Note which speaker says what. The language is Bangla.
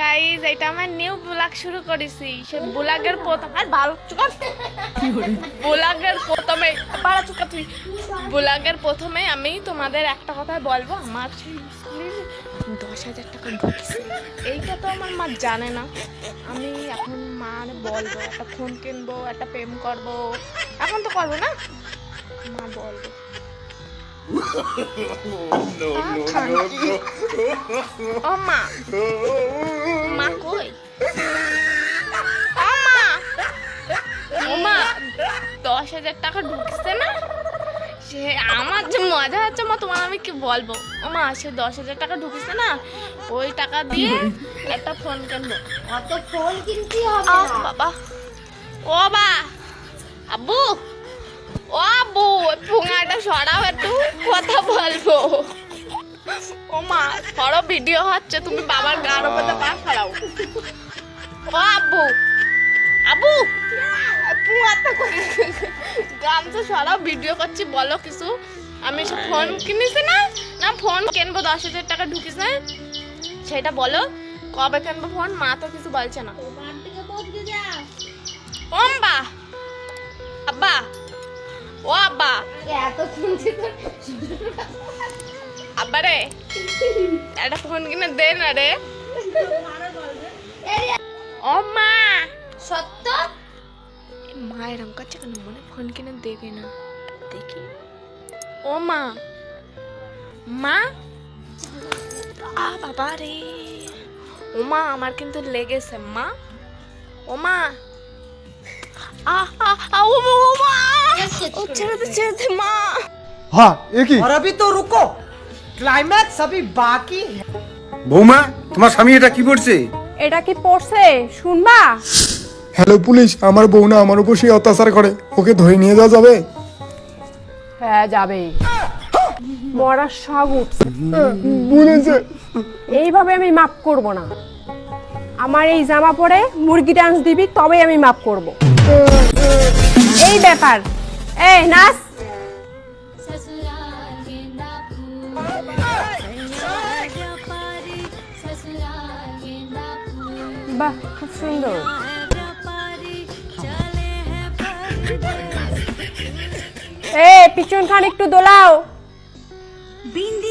Speaker 1: গাইজ এটা আমার নিউ ব্লগ শুরু করেছি। সে ব্লগের প্রথম আর ভালো চুকার ব্লগের প্রথমে বাড়া চুকা তুই ব্লগের প্রথমে আমি তোমাদের একটা কথা বলব। আমার সেই স্কুলের দশ হাজার টাকা ঢুকছে। এইটা তো আমার মা জানে না। আমি এখন মার বলব একটা ফোন কিনবো একটা প্রেম করব। এখন তো করব না। মা বলব। ও মা মা কই ও মা ও মা দশ হাজার টাকা ঢুকছে না? সে আমার যে মজা হচ্ছে মা তোমার আমি কি বলব? ও মা সে দশ হাজার টাকা ঢুকছে না? ওই টাকা দিয়ে একটা ফোন কিনবো।
Speaker 2: অত ফোন কিনতে হবে
Speaker 1: বাবা। ও বা আব্বু। ও আব্বু ওই পুঙাটা সরাও কথা বলব। ও মা সরো ভিডিও হচ্ছে, তুমি বাবার গান উপরে পা সরাও। ও আব্বু আব্বু পুঙাটা করে গান তো সারা ভিডিও করছি, বলো কিছু। আমি সব ফোন কিনেছি না? না ফোন কিনবো, দশ হাজার টাকা ঢুকিস না সেটা বলো, কবে কিনবো ফোন মা তো কিছু বলছে না।
Speaker 2: এত কিনছি তো।
Speaker 1: আব্বা রে একটা ফোন কিনে দে না রে। ও মা।
Speaker 2: সত্য?
Speaker 1: এ মা এরম কেন? মনে ফোন কিনে দেবে না। দেখি। ও মা। মা? আ বাবা রে। ও মা আমার কিন্তু লেগেছে মা। ও মা। আ আ আ, ও মা, ও ছেড়ে দে ছেড়ে দে মা
Speaker 3: हाँ एक ही
Speaker 4: और अभी तो रुको क्लाइमैक्स अभी बाकी है
Speaker 5: বৌমা তোমার স্বামী এটা কি করছে
Speaker 6: এটা কি পড়ছে শুনবা
Speaker 3: হ্যালো পুলিশ আমার বউ না আমার উপর সে অত্যাচার করে ওকে ধরে নিয়ে যাওয়া যাবে
Speaker 6: হ্যাঁ যাবে মরার শখ উঠছে
Speaker 3: বলেছে
Speaker 6: এইভাবে আমি মাপ করব না আমার এই জামা পরে মুরগি ডান্স দিবি তবেই আমি মাপ করব এই ব্যাপার এই নাচ। বাহ খুব সুন্দর। এ পিছনখান একটু দোলাও। বিন্দি